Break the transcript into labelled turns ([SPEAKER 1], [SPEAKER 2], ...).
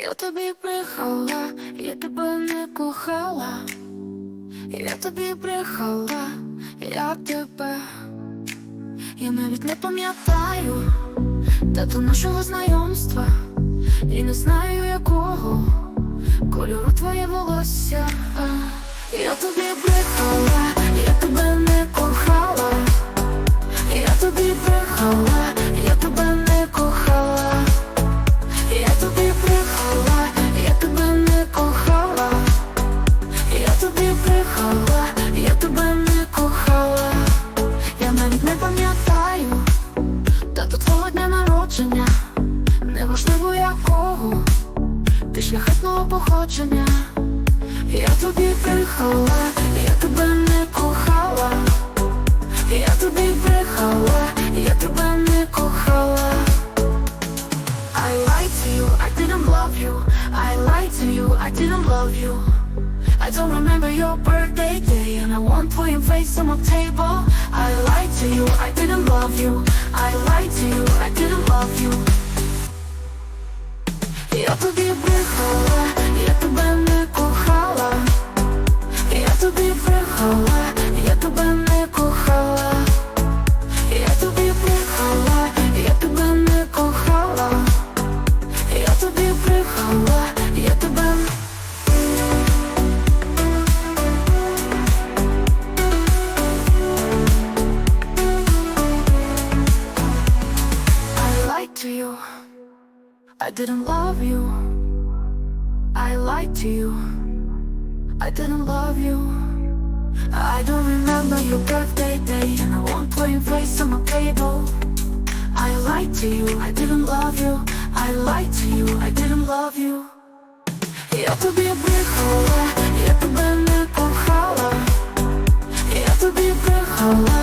[SPEAKER 1] Я тобі брехала, я тебе не кохала, я тобі брехала, я тебе, я навіть не пам'ятаю дату нашого знайомства, і не знаю якого кольору твоє волосся. Я тобі брехала, я тебе не кохала, я тобі брехала, тобі я тебе не кохала, я навіть не пам'ятаю дату твого дня народження, неважливо якого, ти шляхетного походження, я тобі брехала, я тебе не кохала, я тобі брехала, я тебе не кохала. I lied to you, I didn't love you. I lied to you, I didn't love you. I want your face on my table. I lied to you, I didn't love you. I lied to you, I didn't love you. You're to be a to you. I didn't love you. I lied to you. I didn't love you. I don't remember your birthday day, and I won't put your face on my table. I lied to you. I didn't love you. I lied to you. I didn't love you. Я тобі брехала, You have to be a brick hole.